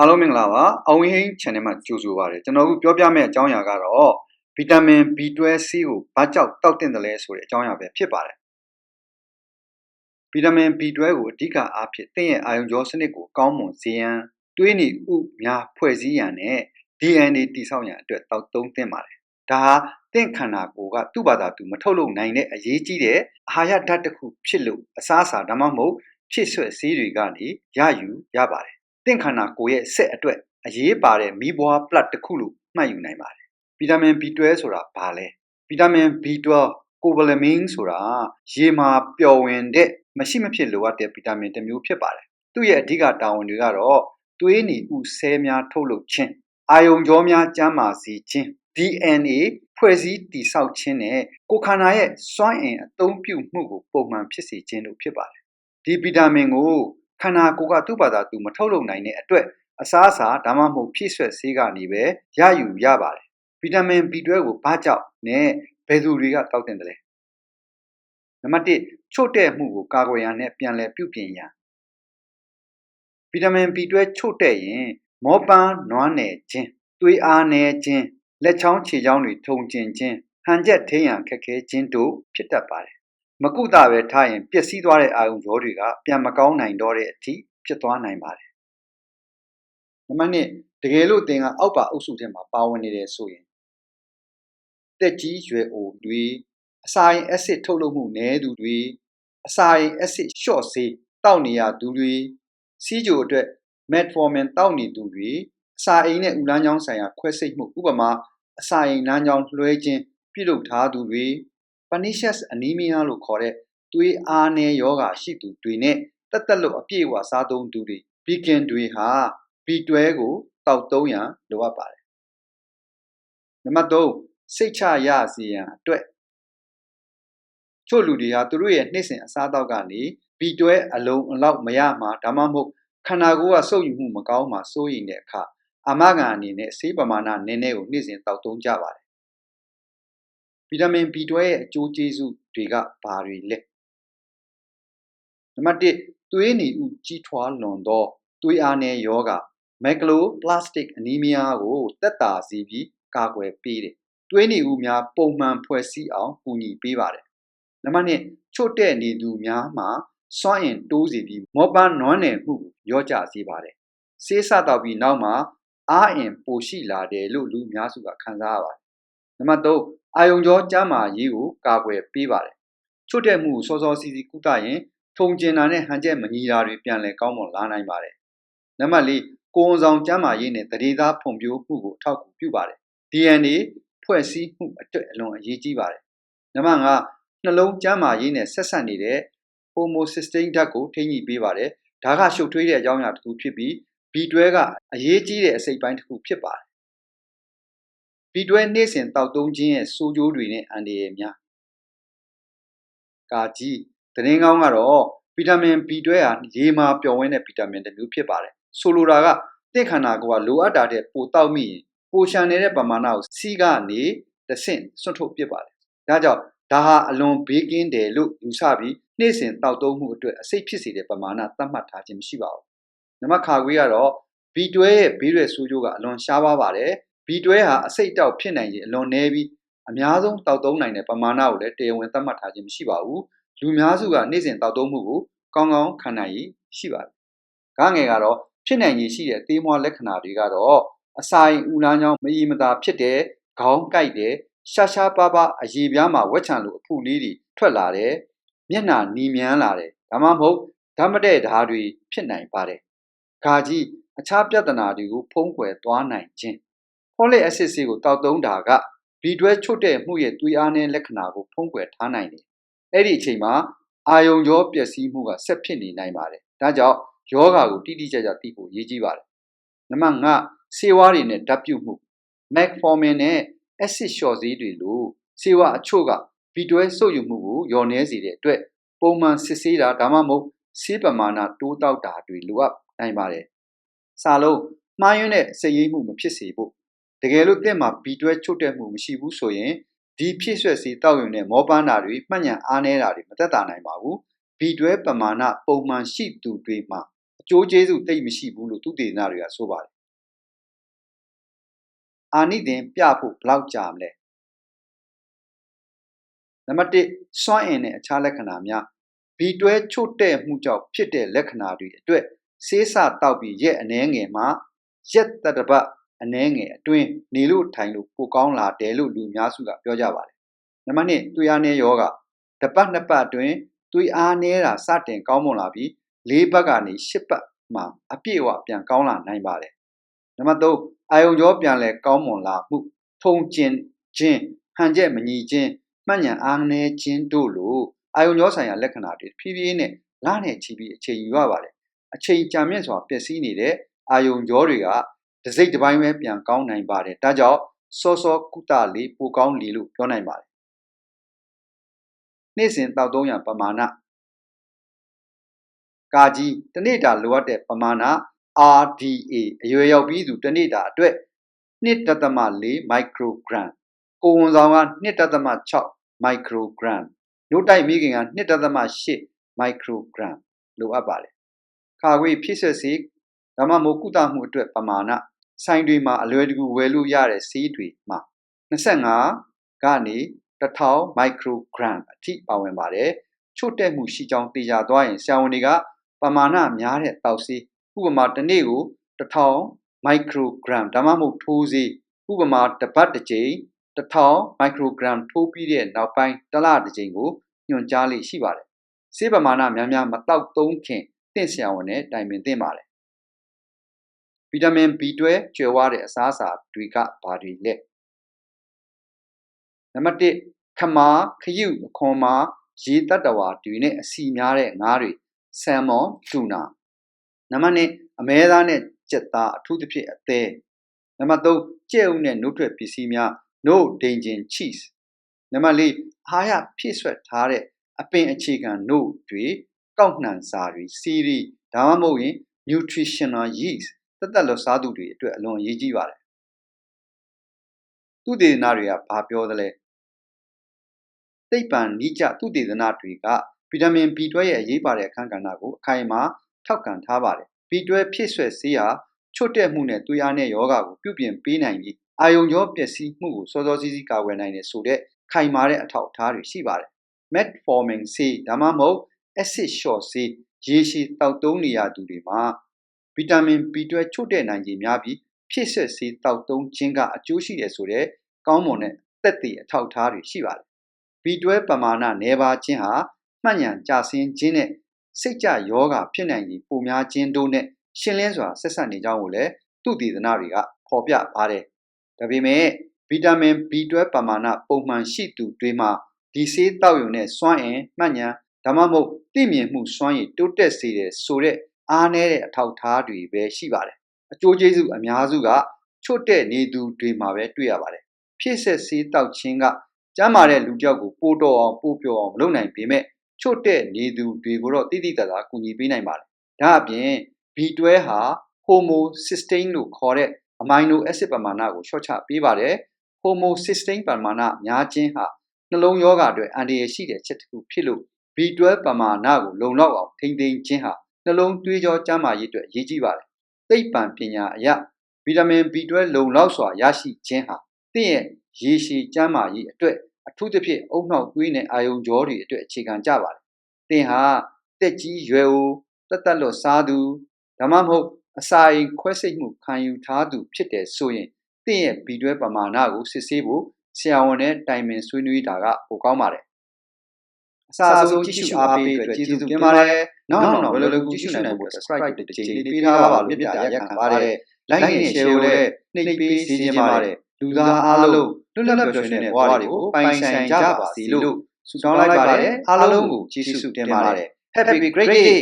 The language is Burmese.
အားလုံးမင်္ဂလာပါအောင်ဝင်းဟင်း channel မှာကြိုဆိုပါရစေကျွန်တော်အခုပြောပြမယ့်အကြောင်းအရာကတော့ဗီတာမင် B12C ကိုဘာကြောင့်တောက်တင်တယ်လဲဆိုတဲ့အကြောင်းအရာပဲဖြစ်ပါတယ်ဗီတာမင် B12 ကိုအဓိကအားဖြင့်သင်ရဲ့အာယုံကြောစနစ်ကိုကောင်းမွန်စေရန်တွေးနေဥများဖွဲ့စည်းရန်နဲ့ DNA တိဆောက်ရန်အတွက်တောက်သုံးသင့်ပါတယ်ဒါဟာသင်ခန္ဓာကိုယ်ကသူ့ဘာသာသူမထုတ်လုပ်နိုင်တဲ့အရေးကြီးတဲ့အာဟာရဓာတ်တစ်ခုဖြစ်လို့အစားအစာဒါမှမဟုတ်ဖြစ်ဆွဲဆေးတွေကနေရယူရပါတယ် တင့်ခန္ဓာကိုယ်ရဲ့ဆက်အတွက်အရေးပါတဲ့မီးပွား plot တစ်ခုလို့မှတ်ယူနိုင်ပါတယ်ဗီတာမင် B12 ဆိုတာဘာလဲဗီတာမင် B12 cobalamin ဆိုတာရေမှာပျော်ဝင်တဲ့မရှိမဖြစ်လိုအပ်တဲ့ဗီတာမင်တစ်မျိုးဖြစ်ပါတယ်သူ့ရဲ့အဓိကတာဝန်တွေကတော့သွေးနီဥဆဲများထုတ်လုပ်ခြင်းအာယုံကြောများကျန်းမာစေခြင်း DNA ဖွဲ့စည်းတည်ဆောက်ခြင်းနဲ့ကိုယ်ခန္ဓာရဲ့စွမ်းအင်အသုံးပြုမှုကိုပုံမှန်ဖြစ်စေခြင်းတို့ဖြစ်ပါတယ်ဒီဗီတာမင်ကို ခန္ဓာကိုယ်ကသူ့ဘာသာသူမထုတ်လုပ်နိုင်တဲ့အတွက်အစားအစာဒါမှမဟုတ်ဖြည့်ဆွက်ဆေးကနေပဲရယူရပါတယ်ဗီတာမင် B12 ကိုဘာကြောင့်နဲ့ဘယ်သူတွေကတောက်တင်တယ်လဲနံပါတ်1ချို့တဲ့မှုကိုကာကွယ်ရန်နဲ့ပြန်လည်ပြုပြင်ရန်ဗီတာမင် B12 ချို့တဲ့ရင် မောပန်းနွားနယ်ခြင်းသွေးအားနည်းခြင်းလက်ချောင်းခြေချောင်းတွေထုံကျင်ခြင်းဟန်ချက်ထိရန်ခက်ခဲခြင်းတို့ဖြစ်တတ်ပါတယ် မကုသပဲထားရင်ပျက်စီးသွားတဲ့အာယုံကြောတွေကပြန်မကောင်းနိုင်တော့တဲ့အထိဖြစ်သွားနိုင်ပါတယ်နံပါတ်1တကယ်လို့သင်ကအောက်ပါအုပ်စုထဲမှာပါဝင်နေတယ်ဆိုရင်တက်ကြီးရွယ်အိုတွေအစာရင် acid ထုတ်လုပ်မှုနည်းသူတွေအစာရင် acid လျှော့စေးတောက်နေရသူတွေစီးကြိုအတွက် metformin တောက်နေသူတွေအစာအိမ်နဲ့ဥလန်းချောင်းဆိုင်ရာခွဲစိတ်မှုဥပမာအစာအိမ်လမ်းကြောင်းလွှဲခြင်းပြုလုပ်ထားသူတွေ pernicious anemia လို့ခေါ်တဲ့သွေးအားနည်းယောဂါရှိသူတွေနဲ့တက်တက်လို့အပြည့်အဝစားသုံးသူတွေ vegan တွေဟာ B12 ကိုတောက်သုံးရန်လိုအပ်ပါတယ်နံပါတ်3စိတ်ချရစေရန်အတွက်ချို့လူတွေဟာသူတို့ရဲ့နှိမ့်စဉ်အစားအသောက်ကနေ B12 အလုံးအလောက်မရမှာဒါမှမဟုတ်ခန္ဓာကိုယ်ကစုပ်ယူမှုမကောင်းမှာစိုးရိမ်တဲ့အခါအာမခံအနေနဲ့ဆေးပမာဏနည်းနည်းကိုနေ့စဉ်တောက်သုံးကြပါတယ် ဗီတာမင် B12 ရဲ့အကျိုးကျေးဇူးတွေကဘာတွေလဲနံပါတ်1သွေးနီဥကြီးထွားလွန်သောသွေးအားနည်းယောဂ megaloblastic anemia ကိုတက်တာစီပြီးကာကွယ်ပေးတယ်။သွေးနီဦးများပုံမှန်ဖွဲ့စည်းအောင်ကူညီပေးပါတယ်။နံပါတ်2ချို့တဲ့နေသူများမှာစွမ်းအင်တိုးစီပြီးမောပန်းနွမ်းနယ်မှုရောကြစေပါတယ်။ဆေးဆတော့ပြီးနောက်မှာအားအင်ပိုရှိလာတယ်လို့လူများစုကခံစားရပါတယ်။နံပါတ်3 အာယုံကြောကျန်းမာရေးကိုကာကွယ်ပေးပါတယ်။ချို့တဲ့မှုစောစောစီစီကုသရင်ထုံကျင်တာနဲ့ဟန်ချက်မညီတာတွေပြန်လည်ကောင်းမွန်လာနိုင်ပါတယ်နံပါတ်၄ကိုယ်ဆောင်ကျန်းမာရေးနဲ့တရေသားဖွံ့ဖြိုးမှုကိုအထောက်အကူပြုပါတယ် DNA ဖွဲ့စည်းမှုအတွက်အလွန်အရေးကြီးပါတယ်နံပါတ်5နှလုံးကျန်းမာရေးနဲ့ဆက်ဆက်နေတဲ့ homocysteine ဓာတ်ကိုထိန်းညှိပေးပါတယ်ဒါကရှုပ်ထွေးတဲ့အကြောင်းအရာတစ်ခုဖြစ်ပြီး B12 ကအရေးကြီးတဲ့အစိတ်ပိုင်းတစ်ခုဖြစ်ပါတယ် B12 နေ့စဉ်တောက်သုံးခြင်းရဲ့စိုးကျိုးတွေနဲ့အန္တရာယ်များကာကြီးသတင်းကောင်းကတော့ဗီတာမင် B12 ဟာရေမှာပျော်ဝင်းတဲ့ဗီတာမင်တစ်မျိုးဖြစ်ပါတယ်ဆိုလိုတာကတင့်ခန္ဓာကိုယ်ကလိုအပ်တာတဲ့ပိုတောက်မိရင်ပိုရှန်နေတဲ့ပမာဏကိုစီးကနေတဆင့်စွန့်ထုတ်ပစ်ပါတယ်ဒါကြောင့်ဒါဟာအလွန်ဘေးကင်းတယ်လို့ယူဆပြီးနေ့စဉ်တောက်သုံးမှုအတွက်အစိတ်ဖြစ်စေတဲ့ပမာဏသတ်မှတ်ထားခြင်းမရှိပါဘူးနံပါတ်ခါခွေးကတော့ B12 ရဲ့ဘေးရွယ်ဆိုးကျိုးကအလွန်ရှားပါးပါတယ် B12 ဟာအစိတ်တောက်ဖြစ်နိုင်ခြင်းအလွန်နည်းပြီးအများဆုံးတောက်သုံးနိုင်တဲ့ပမာဏကိုလည်းတရားဝင်သတ်မှတ်ထားခြင်းမရှိပါဘူးလူများစုကနေ့စဉ်တောက်သုံးမှုကိုကောင်းကောင်းခံနိုင်ရည်ရှိပါတယ်။ကားငယ်ကတော့ဖြစ်နိုင်ရည်ရှိတဲ့သေးမွားလက္ခဏာတွေကတော့အစာရင်ဦးလမ်းကြောင်းမအီမသာဖြစ်တဲ့ခေါင်းကိုက်တဲ့ရှာရှားပါးပါးအရေပြားမှာဝက်ချံလိုအဖုလေးတွေထွက်လာတယ်။မျက်နှာနီမြန်းလာတယ်။ဒါမှမဟုတ်ဓာတ်မတဲ့ဓာတ်တွေဖြစ်နိုင်ပါတယ်။ခါကြီးအခြားပြဿနာတွေကိုဖုံးကွယ်သွားနိုင်ခြင်း။ folic acid ဆေးကိုတောက်သုံးတာက B12 ချွတ်တဲ့မှုရဲ့သွေးအားနည်းလက္ခဏာကိုဖုံးကွယ်ထားနိုင်တယ်အဲ့ဒီအချိန်မှာအာယုံကြောပျက်စီးမှုကဆက်ဖြစ်နေနိုင်ပါတယ်ဒါကြောင့်ယောဂါကိုတိတိကျကျသိဖို့အရေးကြီးပါတယ်နံပါတ်5ဆေးဝါးတွေနဲ့ဓာတ်ပြုတ်မှု metformin နဲ့ acid လျှော့ဆေးတွေလိုဆေးဝါးအချို့က B12 ဆုပ်ယူမှုကိုလျော့နည်းစေတဲ့အတွက်ပုံမှန်စစ်ဆေးတာဒါမှမဟုတ်ဆေးပမာဏတိုးတောက်တာတွေလိုအပ်နိုင်ပါတယ်စာလုံးမှားယွင်းတဲ့စိတ်ရင်းမှုမဖြစ်စေဖို့ တကယ်လို့တင့်မှာ B12 ချုပ်တဲ့မှုမရှိဘူးဆိုရင်ဒီဖြည့်ဆွက်စီတောက်ရုံနဲ့မောပန်းတာတွေမှတ်ဉဏ်အားနည်းတာတွေမသက်သာနိုင်ပါဘူး B12 ပမာဏပုံမှန်ရှိသူတွေမှာအကျိုးကျေးဇူးတိတ်မရှိဘူးလို့သူတေသနတွေကဆိုပါတယ်အာနိသင်ပြဖို့ဘယ်လောက်ကြာမလဲနံပါတ်1စွမ်းအင်နဲ့အခြားလက္ခဏာများဘီတွဲချို့တဲ့မှုကြောင့်ဖြစ်တဲ့လက္ခဏာတွေအတွက်ဆေးစတောက်ပြီးရက်အနှဲငယ်မှာရက်တတပတ် အနှဲငယ်အတွင်းနေလို့ထိုင်လို့ပိုကောင်းလာတယ်လို့လူအများစုကပြောကြပါတယ်နံပါတ်2သွေးအားနည်းယောဂတပတ်နှစ်ပတ်အတွင်းသွေးအားနည်းတာစတင်ကောင်းမွန်လာပြီး၄ပတ်ကနေ၈ပတ်မှာအပြည့်အဝပြန်ကောင်းလာနိုင်ပါတယ်နံပါတ်3အာယုံကြောပြန်လဲကောင်းမွန်လာမှုထုံကျင်ခြင်းဟန်ချက်မညီခြင်းမှတ်ဉဏ်အားနည်းခြင်းတို့လိုအာယုံကြောဆိုင်ရာလက္ခဏာတွေဖြည်းဖြည်းနဲ့လနဲ့ချီပြီးအချိန်ယူရပါတယ်အချိန်ကြာမြင့်စွာပျက်စီးနေတဲ့အာယုံကြောတွေက တစိတ်တစ်ပိုင်းပဲပြန်ကောင်းနိုင်ပါတယ်ဒါကြောင့်စောစောကုသလေးပိုကောင်းလေလို့ပြောနိုင်ပါတယ်နေ့စဉ်တောက်သုံးရပမာဏကာကြီးတနေ့တာလိုအပ်တဲ့ပမာဏ RDA အရွယ်ရောက်ပြီးသူတနေ့တာအတွက်1.4 microgram ကိုဝန်ဆောင်က1.6 microgram နို့တိုက်မိခင်က1.8 microgram လိုအပ်ပါတယ်ခါခွေဖြစ်ဆက်စေ ဒါမှမဟုတ်ကုသမှုအတွက်ပမာဏဆိုင်တွေမှာအလွယ်တကူဝယ်လို့ရတဲ့ဆေးတွေမှာ25ကနေ1000 microgram အထိပါဝင်ပါတယ်ချို့တဲ့မှုရှိကြောင်းသိကြသွားရင်ဆရာဝန်တွေကပမာဏများတဲ့တောက်ဆေးဥပမာတစ်နေ့ကို1000 microgram ဒါမှမဟုတ်ထိုးဆေးဥပမာတစ်ပတ်တစ်ကြိမ်1000 microgram ထိုးပြီးတဲ့နောက်ပိုင်းတစ်လတစ်ကြိမ်ကိုညွှန်ကြားလေးရှိပါတယ်ဆေးပမာဏများများမတောက်သုံးခင်တင့်ဆရာဝန်နဲ့တိုင်ပင်သင့်ပါတယ် ဗီတာမင် B12 ကျွယ်ဝတဲ့အစားအစာတွေကဘာတွေလဲနံပါတ်1ခမာခရုအခွန်မာရေတတ္တဝါတွေနဲ့အစီများတဲ့ငါးတွေဆယ်မွန်တူနာနံပါတ်2အမဲသားနဲ့ကြက်သားအထူးသဖြင့်အသေးနံပါတ်3ကြက်ဥနဲ့နှုတ်ထွက်ပစ္စည်းများ no dangin cheese နံပါတ်4အားရဖြည့်ဆွက်ထားတဲ့အပင်အခြေခံ no တွေကောက်နှံစာတွေစီရီဒါမှမဟုတ်ရင် nutritional yeast သက်သက်လို့စားသူတွေအတွက်အလွန်အရေးကြီးပါတယ်သူတေသနာတွေကဘာပြောသလဲသိပ္ပံနိကျသူတေသနာတွေကဗီတာမင် B12 ရဲ့အရေးပါတဲ့အခန်းကဏ္ဍကိုအခိုင်အမာထောက်ခံထားပါတယ် B12 ဖြည့်ဆွက်ဆေးဟာချွတ်တဲ့မှုနဲ့သွေးအားနဲ့ယောဂကိုပြုပြင်ပေးနိုင်ပြီးအာယုံကြောပျက်စီးမှုကိုစောစောစီးစီးကာကွယ်နိုင်တယ်ဆိုတဲ့ခိုင်မာတဲ့အထောက်အထားတွေရှိပါတယ် metformin ဆေးဒါမှမဟုတ် acid short ဆေးရေရှည်တောက်သုံးနေရသူတွေမှာ ဗီတာမင် B12 ချို့တဲ့နိုင်ခြင်းများပြီး ဖြည့်ဆွက်ဆေးတောက်သုံးခြင်းက အကျိုးရှိတယ်ဆိုတဲ့ ကောင်းမွန်တဲ့သက်သေအထောက်အထားတွေရှိပါတယ် B12 ပမာဏနည်းပါးခြင်းဟာ မှတ်ဉဏ်ကျဆင်းခြင်းနဲ့ စိတ်ကြယောဂဖြစ်နိုင်ပြီးပုံများခြင်းတို့နဲ့ ရှင်းလင်းစွာ ဆက်ဆက်နေကြောင်းကိုလည်းသူတည်သနာတွေက ဖော်ပြပါတယ်။ဒါပေမဲ့ ဗီတာမင် B12 ပမာဏ ပုံမှန်ရှိသူတွေမှာ ဒီဆေးတောက်ရုံနဲ့ စွမ်းအင် မှတ်ဉဏ် ဒါမှမဟုတ် သိမြင်မှုစွမ်းရည် တိုးတက်စေတဲ့ဆိုတဲ့ အားနည်းတဲ့အထောက်ထားတွေပဲရှိပါတယ်။အကျိုးကျေးဇူးအများစုကချွတ်တဲ့နေသူတွေမှာပဲတွေ့ရပါတယ်။ဖြစ်ဆက်ဆေးတောက်ခြင်းကကျန်းမာတဲ့လူတစ်ယောက်ကိုပိုတော်အောင်ပိုပြောအောင်မလုပ်နိုင်ပေမဲ့ချွတ်တဲ့နေသူတွေကိုတော့တိတိတသားကူညီပေးနိုင်ပါတယ်။ဒါအပြင် B12 ဟာ homocysteine လို့ခေါ်တဲ့ amino acid ပမာဏကိုလျှော့ချပေးပါတယ်။ homocysteine ပမာဏများခြင်းဟာနှလုံးရောဂါအတွက်အန္တရာယ်ရှိတဲ့ချက်တစ်ခုဖြစ်လို့ B12 ပမာဏကိုလုံလောက်အောင်ထိန်းသိမ်းခြင်းဟာ နှလုံးသွေးကြောကျန်းမာရေးအတွက်အရေးကြီးပါတယ်။သိပ္ပံပညာအရဗီတာမင် B12 လုံလောက်စွာရရှိခြင်းဟာတင့်ရဲ့ရေရှည်ကျန်းမာရေးအတွက်အထူးသဖြင့်အုံနှောက်သွေးနဲ့အာယုံကြောတွေအတွက်အခြေခံကြပါတယ်။သင်ဟာတက်ကြီးရွယ်အိုတက်တက်လွတ်စားသူဒါမှမဟုတ်အစာအိမ်ခွဲစိတ်မှုခံယူထားသူဖြစ်တယ်ဆိုရင်သင်ရဲ့ B12 ပမာဏကိုစစ်ဆေးဖို့ဆရာဝန်နဲ့တိုင်ပင်ဆွေးနွေးတာကပိုကောင်းပါတယ်အစာဆုံးကြည့်ရှုအားပေးအတွက်ကျေးဇူးတင်ပါတယ် နောက်နောက်ဘယ်လိုကြည့်ရှုနိုင်ဖို့ subscribe တစ်ချိန်လေးပေးထားပါလို့မြတ်ပြရက်ခံပါတယ် like နဲ့ share ကိုလည်းနှိပ်ပေးစီခြင်းပါတယ်လူသားအားလုံးလွတ်လပ်ပျော်ရွှင်တဲ့ဘဝတွေကိုပိုင်ဆိုင်ကြပါစေလို့ဆုတောင်းလိုက်ပါတယ်အားလုံးကိုကျေးဇူးတင်ပါတယ် Happy great day